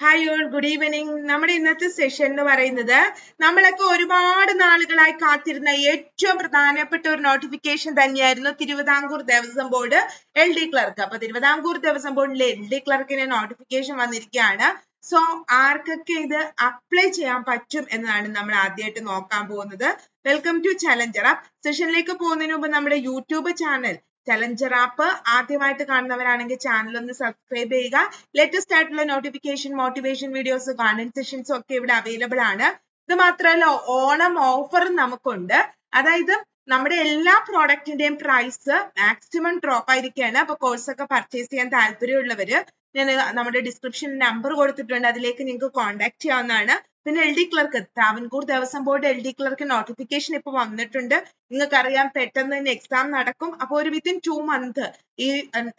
Hi all good evening നമ്മുടെ ഇന്നത്തെ session എന്ന് പറയുന്നത് നമ്മളൊക്കെ ഒരുപാട് നാളുകളായി കാത്തിരുന്ന ഏറ്റവും പ്രധാനപ്പെട്ട ഒരു നോട്ടിഫിക്കേഷൻ തന്നെയായിരുന്നു Thiruvithamkoor Devaswom board L D clerk അപ്പൊ തിരുവിതാംകൂർ ദേവസ്വം ബോർഡിലെ എൽ ഡി ക്ലർക്കിന് നോട്ടിഫിക്കേഷൻ വന്നിരിക്കുകയാണ്. സോ ആർക്കൊക്കെ ഇത് അപ്ലൈ ചെയ്യാൻ പറ്റും എന്നതാണ് നമ്മൾ ആദ്യമായിട്ട് നോക്കാൻ പോകുന്നത്. വെൽക്കം ടു ചലഞ്ചർ അപ്പ് സെഷനിലേക്ക് പോകുന്നതിന് മുമ്പ് നമ്മുടെ യൂട്യൂബ് ചാനൽ ചലഞ്ചർ ആപ്പ് ആദ്യമായിട്ട് കാണുന്നവരാണെങ്കിൽ ചാനൽ ഒന്ന് സബ്സ്ക്രൈബ് ചെയ്യുക. ലേറ്റസ്റ്റ് ആയിട്ടുള്ള നോട്ടിഫിക്കേഷൻ മോട്ടിവേഷൻ വീഡിയോസ് കമന്റ് സെഷൻസും ഒക്കെ ഇവിടെ അവൈലബിൾ ആണ്. ഇത് മാത്രമല്ല ഓണം ഓഫറും നമുക്കുണ്ട്. അതായത് നമ്മുടെ എല്ലാ പ്രോഡക്റ്റിന്റെയും പ്രൈസ് മാക്സിമം ഡ്രോപ്പ് ആയിരിക്കുകയാണ്. അപ്പൊ കോഴ്സ് ഒക്കെ പർച്ചേസ് ചെയ്യാൻ താല്പര്യമുള്ളവര് ഞാൻ നമ്മുടെ ഡിസ്ക്രിപ്ഷൻ നമ്പർ കൊടുത്തിട്ടുണ്ട്. അതിലേക്ക് നിങ്ങൾക്ക് കോൺടാക്ട് ചെയ്യാവുന്നതാണ്. പിന്നെ L D clerk Travancore Devaswom board L D clerk notification ഇപ്പൊ വന്നിട്ടുണ്ട്. നിങ്ങൾക്കറിയാം പെട്ടെന്ന് തന്നെ എക്സാം നടക്കും. അപ്പൊ ഒരു വിത്തിൻ ടു മന്ത് ഈ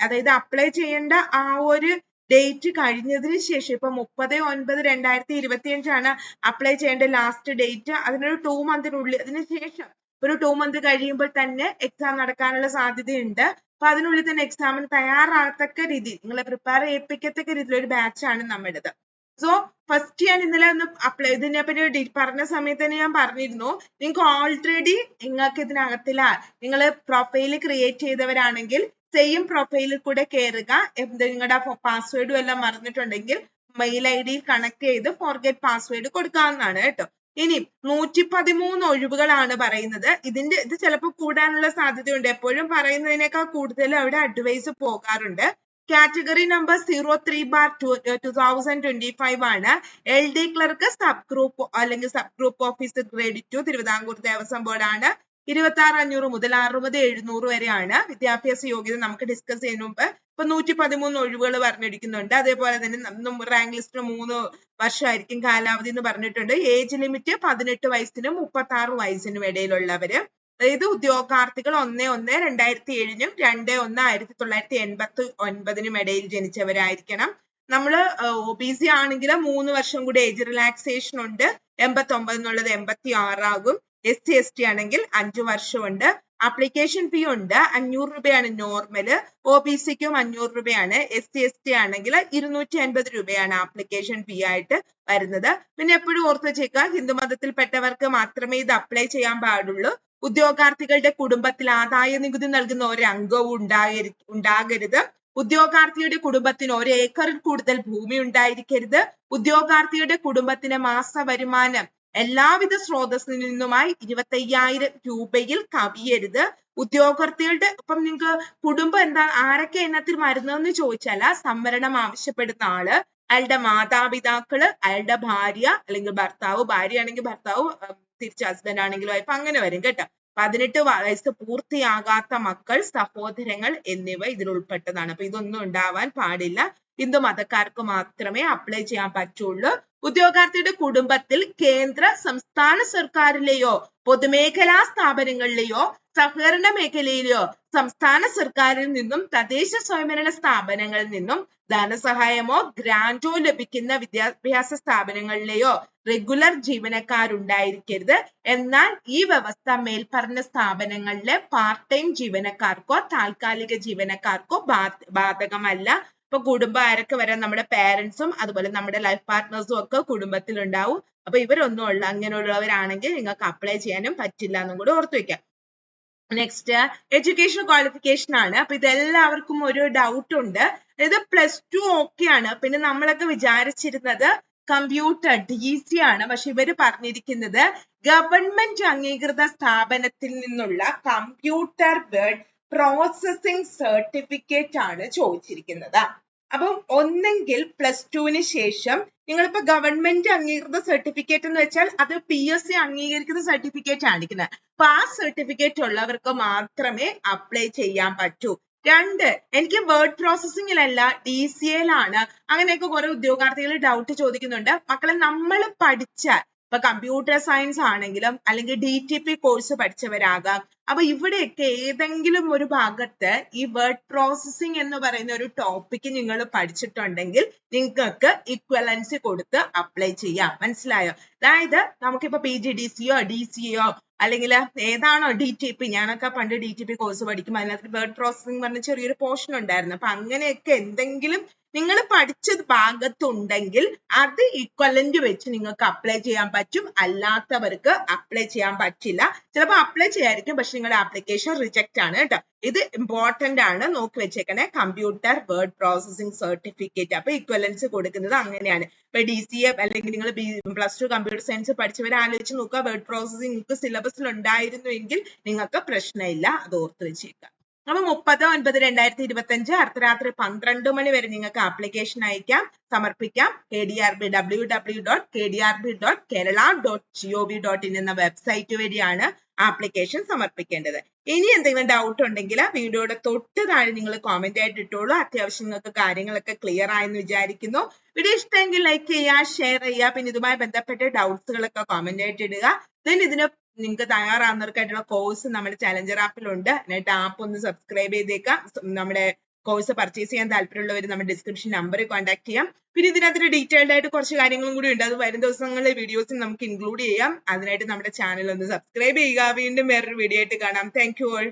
അതായത് അപ്ലൈ ചെയ്യേണ്ട ആ ഒരു ഡേറ്റ് കഴിഞ്ഞതിന് ശേഷം ഇപ്പൊ മുപ്പത് ഒൻപത് രണ്ടായിരത്തി ഇരുപത്തി അഞ്ചാണ് അപ്ലൈ ചെയ്യേണ്ട ലാസ്റ്റ് ഡേറ്റ് അതിനൊരു ടു മന്തിനുള്ളിൽ അതിന് ശേഷം ഒരു ടു മന്ത് കഴിയുമ്പോൾ തന്നെ എക്സാം നടക്കാനുള്ള സാധ്യതയുണ്ട്. അപ്പൊ അതിനുള്ളിൽ തന്നെ എക്സാമിന് തയ്യാറാകത്തക്ക രീതി നിങ്ങളെ പ്രിപ്പയർ ചെയ്യിപ്പിക്കത്തക്ക രീതിയിൽ ഒരു ബാച്ച് ആണ് നമ്മുടേത് സോ ഫസ്റ്റ് ഞാൻ ഇന്നലെ ഒന്ന് അപ്ലൈ ഇതിനെ പറ്റി പറഞ്ഞ സമയത്ത് തന്നെ ഞാൻ പറഞ്ഞിരുന്നു. നിങ്ങൾക്ക് ഓൾറെഡി നിങ്ങൾക്ക് ഇതിനകത്തില നിങ്ങൾ പ്രൊഫൈൽ ക്രിയേറ്റ് ചെയ്തവരാണെങ്കിൽ സെയിം പ്രൊഫൈലിൽ കൂടെ കയറുക എന്ത് നിങ്ങളുടെ പാസ്വേഡും എല്ലാം മറന്നിട്ടുണ്ടെങ്കിൽ മെയിൽ ഐ ഡി കണക്ട് ചെയ്ത് ഫോർഗെറ്റ് പാസ്വേഡ് കൊടുക്കാവുന്നതാണ് കേട്ടോ. ഇനി നൂറ്റി പതിമൂന്ന് ഒഴിവുകളാണ് പറയുന്നത്. ഇതിന്റെ ഇത് ചിലപ്പോൾ കൂടാനുള്ള സാധ്യതയുണ്ട്. എപ്പോഴും പറയുന്നതിനേക്കാൾ കൂടുതൽ അവിടെ അഡ്വൈസ് പോകാറുണ്ട്. Category number zero three bar two thousand twenty five ആണ്. L D clerk sub group അല്ലെങ്കിൽ sub group officer grade two Thiruvithamkoor Devaswom ബോർഡാണ് ഇരുപത്തി ആറ് അഞ്ഞൂറ് മുതൽ അറുപത് എഴുന്നൂറ് വരെയാണ് വിദ്യാഭ്യാസ യോഗ്യത നമുക്ക് ഡിസ്കസ് ചെയ്യുന്ന മുമ്പ്. ഇപ്പൊ നൂറ്റി പതിമൂന്ന് ഒഴിവുകൾ പറഞ്ഞിരിക്കുന്നുണ്ട്. അതേപോലെ തന്നെ റാങ്ക് ലിസ്റ്റ് മൂന്ന് വർഷമായിരിക്കും കാലാവധി എന്ന് പറഞ്ഞിട്ടുണ്ട്. ഏജ് ലിമിറ്റ് പതിനെട്ട് വയസ്സിനും മുപ്പത്തി ആറ് വയസ്സിനും ഇടയിലുള്ളവര്. അതായത് ഉദ്യോഗാർത്ഥികൾ ഒന്ന് ഒന്ന് രണ്ടായിരത്തി ഏഴിനും രണ്ട് ഒന്ന് ആയിരത്തി തൊള്ളായിരത്തി എൺപത്തി ഒൻപതിനും ഇടയിൽ ജനിച്ചവരായിരിക്കണം. നമ്മൾ ഒ ബി സി ആണെങ്കിൽ മൂന്ന് വർഷം കൂടി ഏജ് റിലാക്സേഷൻ ഉണ്ട്. എൺപത്തി ഒമ്പത് എന്നുള്ളത് എൺപത്തി ആറാകും എസ് സി എസ് ടി ആണെങ്കിൽ അഞ്ചു വർഷമുണ്ട്. ആപ്ലിക്കേഷൻ ഫീ ഉണ്ട്. അഞ്ഞൂറ് രൂപയാണ് നോർമൽ ഒ ബി സിക്കും അഞ്ഞൂറ് രൂപയാണ്. എസ് സി എസ് ടി ആണെങ്കിൽ ഇരുന്നൂറ്റി അൻപത് രൂപയാണ് ആപ്ലിക്കേഷൻ ഫീ ആയിട്ട് വരുന്നത്. പിന്നെ എപ്പോഴും ഓർത്ത് വെച്ചേക്കുക ഹിന്ദു മതത്തിൽപ്പെട്ടവർക്ക് മാത്രമേ ഇത് അപ്ലൈ ചെയ്യാൻ പാടുള്ളൂ. ഉദ്യോഗാർത്ഥികളുടെ കുടുംബത്തിൽ ആദായ നികുതി നൽകുന്ന ഒരു അംഗവും ഉണ്ടാകരു ഉണ്ടാകരുത്. ഉദ്യോഗാർത്ഥിയുടെ കുടുംബത്തിന് ഒരു ഏക്കറിൽ കൂടുതൽ ഭൂമി ഉണ്ടായിരിക്കരുത്. ഉദ്യോഗാർത്ഥിയുടെ കുടുംബത്തിന് മാസ വരുമാനം എല്ലാവിധ സ്രോതസ്സിൽ നിന്നുമായി ഇരുപത്തയ്യായിരം രൂപയിൽ കവിയരുത്. ഉദ്യോഗാർത്ഥികളുടെ ഇപ്പം നിങ്ങൾക്ക് കുടുംബം എന്താ ആരൊക്കെ എണ്ണത്തിൽ വരുന്നതെന്ന് ചോദിച്ചാൽ സംവരണം ആവശ്യപ്പെടുന്ന ആൾ അയാളുടെ മാതാപിതാക്കൾ അയാളുടെ ഭാര്യ അല്ലെങ്കിൽ ഭർത്താവ് ഭാര്യ ആണെങ്കിൽ ഭർത്താവ് തിരിച്ച് ഹസ്ബൻഡ് ആണെങ്കിൽ വൈഫ് അങ്ങനെ വരും കേട്ടോ. പതിനെട്ട് വയസ്സ് പൂർത്തിയാകാത്ത മക്കൾ സഹോദരങ്ങൾ എന്നിവ ഇതിൽ ഉൾപ്പെട്ടതാണ് അപ്പൊ ഇതൊന്നും ഉണ്ടാവാൻ പാടില്ല. ഹിന്ദു മതക്കാർക്ക് മാത്രമേ അപ്ലൈ ചെയ്യാൻ പറ്റുള്ളൂ. ഉദ്യോഗാർത്ഥിയുടെ കുടുംബത്തിൽ കേന്ദ്ര സംസ്ഥാന സർക്കാരിലെയോ പൊതുമേഖലാ സ്ഥാപനങ്ങളിലെയോ സഹകരണ മേഖലയിലെയോ സംസ്ഥാന സർക്കാരിൽ നിന്നും തദ്ദേശ സ്വയംഭരണ സ്ഥാപനങ്ങളിൽ നിന്നും ധനസഹായമോ ഗ്രാന്റോ ലഭിക്കുന്ന വിദ്യാഭ്യാസ സ്ഥാപനങ്ങളിലെയോ റെഗുലർ ജീവനക്കാരുണ്ടായിരിക്കരുത്. എന്നാൽ ഈ വ്യവസ്ഥ മേൽപ്പറഞ്ഞ സ്ഥാപനങ്ങളിലെ പാർട്ട് ടൈം ജീവനക്കാർക്കോ താൽക്കാലിക ജീവനക്കാർക്കോ ബാധകമല്ല. ഇപ്പൊ കുടുംബം ആരൊക്കെ വരാൻ നമ്മുടെ പേരൻസും അതുപോലെ നമ്മുടെ ലൈഫ് പാർട്ട്നേഴ്സും ഒക്കെ കുടുംബത്തിൽ ഉണ്ടാവും അപ്പൊ ഇവരൊന്നും ഉള്ള അങ്ങനെയുള്ളവരാണെങ്കിൽ നിങ്ങൾക്ക് അപ്ലൈ ചെയ്യാനും പറ്റില്ല എന്നും കൂടെ ഓർത്തു വെക്കാം. നെക്സ്റ്റ് എഡ്യൂക്കേഷൻ ക്വാളിഫിക്കേഷൻ ആണ്. അപ്പൊ ഇതെല്ലാവർക്കും ഒരു ഡൗട്ട് ഉണ്ട്. അതായത് പ്ലസ് ടു ഓക്കെ ആണ്. പിന്നെ നമ്മളൊക്കെ വിചാരിച്ചിരുന്നത് കമ്പ്യൂട്ടർ ഡി സി ആണ്. പക്ഷെ ഇവർ പറഞ്ഞിരിക്കുന്നത് ഗവൺമെന്റ് അംഗീകൃത സ്ഥാപനത്തിൽ നിന്നുള്ള കമ്പ്യൂട്ടർ വേർഡ് പ്രോസസിംഗ് സർട്ടിഫിക്കറ്റ് ആണ് ചോദിച്ചിരിക്കുന്നത്. അപ്പം ഒന്നെങ്കിൽ പ്ലസ് ടുവിന് ശേഷം നിങ്ങളിപ്പോ ഗവൺമെന്റ് അംഗീകൃത സർട്ടിഫിക്കറ്റ് എന്ന് വെച്ചാൽ അത് പി എസ് സി അംഗീകരിക്കുന്ന സർട്ടിഫിക്കറ്റ് ആണിക്കുന്നത് അപ്പൊ ആ സർട്ടിഫിക്കറ്റ് ഉള്ളവർക്ക് മാത്രമേ അപ്ലൈ ചെയ്യാൻ പറ്റൂ. രണ്ട് എനിക്ക് വേർഡ് പ്രോസസ്സിംഗിലല്ല ഡി സി എയിലാണ് അങ്ങനെയൊക്കെ കുറെ ഉദ്യോഗാർത്ഥികൾ ഡൗട്ട് ചോദിക്കുന്നുണ്ട്. മക്കളെ നമ്മൾ പഠിച്ചാൽ ഇപ്പൊ കമ്പ്യൂട്ടർ സയൻസ് ആണെങ്കിലും അല്ലെങ്കിൽ ഡി ടി പി കോഴ്സ് പഠിച്ചവരാകാം. അപ്പൊ ഇവിടെയൊക്കെ ഏതെങ്കിലും ഒരു ഭാഗത്ത് ഈ വേർഡ് പ്രോസസ്സിംഗ് എന്ന് പറയുന്ന ഒരു ടോപ്പിക്ക് നിങ്ങൾ പഠിച്ചിട്ടുണ്ടെങ്കിൽ നിങ്ങൾക്ക് ഇക്വലൻസി കൊടുത്ത് അപ്ലൈ ചെയ്യാം. മനസ്സിലായോ? അതായത് നമുക്കിപ്പോ പി ജി ഡി സിയോ ഡി സിയോ അല്ലെങ്കിൽ ഏതാണോ ഡി ടി പി ഞാനൊക്കെ പണ്ട് ഡി ടി പി കോഴ്സ് പഠിക്കുമ്പോൾ അതിനകത്ത് വേർഡ് പ്രോസസ്സിംഗ് പറഞ്ഞ ചെറിയൊരു പോർഷൻ ഉണ്ടായിരുന്നു. അപ്പൊ അങ്ങനെയൊക്കെ എന്തെങ്കിലും നിങ്ങൾ പഠിച്ച ഭാഗത്തുണ്ടെങ്കിൽ അത് ഇക്വലന്റ് വെച്ച് നിങ്ങൾക്ക് അപ്ലൈ ചെയ്യാൻ പറ്റും. അല്ലാത്തവർക്ക് അപ്ലൈ ചെയ്യാൻ പറ്റില്ല. ചിലപ്പോൾ അപ്ലൈ ചെയ്യായിരിക്കും പക്ഷെ നിങ്ങളുടെ ആപ്ലിക്കേഷൻ റിജക്റ്റ് ആണ് കേട്ടോ. ഇത് ഇമ്പോർട്ടന്റ് ആണ്. നോക്കി വെച്ചേക്കണേ. കമ്പ്യൂട്ടർ വേർഡ് പ്രോസസിംഗ് സർട്ടിഫിക്കറ്റ് അപ്പൊ ഇക്വലൻസ് കൊടുക്കുന്നത് അങ്ങനെയാണ്. ഇപ്പൊ ഡി സി എ അല്ലെങ്കിൽ നിങ്ങൾ പ്ലസ് ടു കമ്പ്യൂട്ടർ സയൻസ് പഠിച്ചവരെ ആലോചിച്ച് നോക്കുക. വേർഡ് പ്രോസസിംഗ് നിങ്ങൾക്ക് സിലബസിൽ ഉണ്ടായിരുന്നുവെങ്കിൽ നിങ്ങൾക്ക് പ്രശ്നമില്ല. അത് ഓർത്ത് വെച്ചേക്കുക. അപ്പൊ മുപ്പത് ഒൻപത് രണ്ടായിരത്തി ഇരുപത്തി അഞ്ച് അർദ്ധരാത്രി പന്ത്രണ്ട് മണി വരെ നിങ്ങൾക്ക് ആപ്ലിക്കേഷൻ അയക്കാം സമർപ്പിക്കാം. K D R B W W dot K D R B dot Kerala dot G O V dot in എന്ന വെബ്സൈറ്റ് വഴിയാണ് ആപ്ലിക്കേഷൻ സമർപ്പിക്കേണ്ടത്. ഇനി എന്തെങ്കിലും ഡൗട്ട് ഉണ്ടെങ്കിൽ വീഡിയോയുടെ തൊട്ട് താഴെ നിങ്ങൾ കോമന്റ് ആയിട്ട് ഇട്ടോളൂ. അത്യാവശ്യം നിങ്ങൾക്ക് കാര്യങ്ങളൊക്കെ ക്ലിയർ ആയെന്ന് വിചാരിക്കുന്നു. വീഡിയോ ഇഷ്ടമെങ്കിൽ ലൈക്ക് ചെയ്യുക ഷെയർ ചെയ്യുക പിന്നെ ഇതുമായി ബന്ധപ്പെട്ട ഡൗട്ട്സുകളൊക്കെ കോമന്റ് ആയിട്ട് ഇടുക. ദെൻ ഇതിന് നിങ്ങൾക്ക് തയ്യാറാവുന്നവർക്കായിട്ടുള്ള കോഴ്സ് നമ്മുടെ ചലഞ്ചർ ആപ്പിലുണ്ട് എന്നിട്ട് ആപ്പ് ഒന്ന് സബ്സ്ക്രൈബ് ചെയ്തേക്കാം. നമ്മുടെ കോഴ്സ് പർച്ചേസ് ചെയ്യാൻ താല്പര്യമുള്ളവർ നമ്മുടെ ഡിസ്ക്രിപ്ഷൻ നമ്പറിൽ കോൺടാക്ട് ചെയ്യാം. പിന്നെ ഇതിനകത്ത് ഡീറ്റെയിൽഡ് ആയിട്ട് കുറച്ച് കാര്യങ്ങളും കൂടി ഉണ്ട്. അത് വരും ദിവസങ്ങളിലെ വീഡിയോസിൽ നമുക്ക് ഇൻക്ലൂഡ് ചെയ്യാം. അതിനായിട്ട് നമ്മുടെ ചാനൽ ഒന്ന് സബ്സ്ക്രൈബ് ചെയ്യുക. വീണ്ടും വേറൊരു വീഡിയോ ആയിട്ട് കാണാം. Thank you all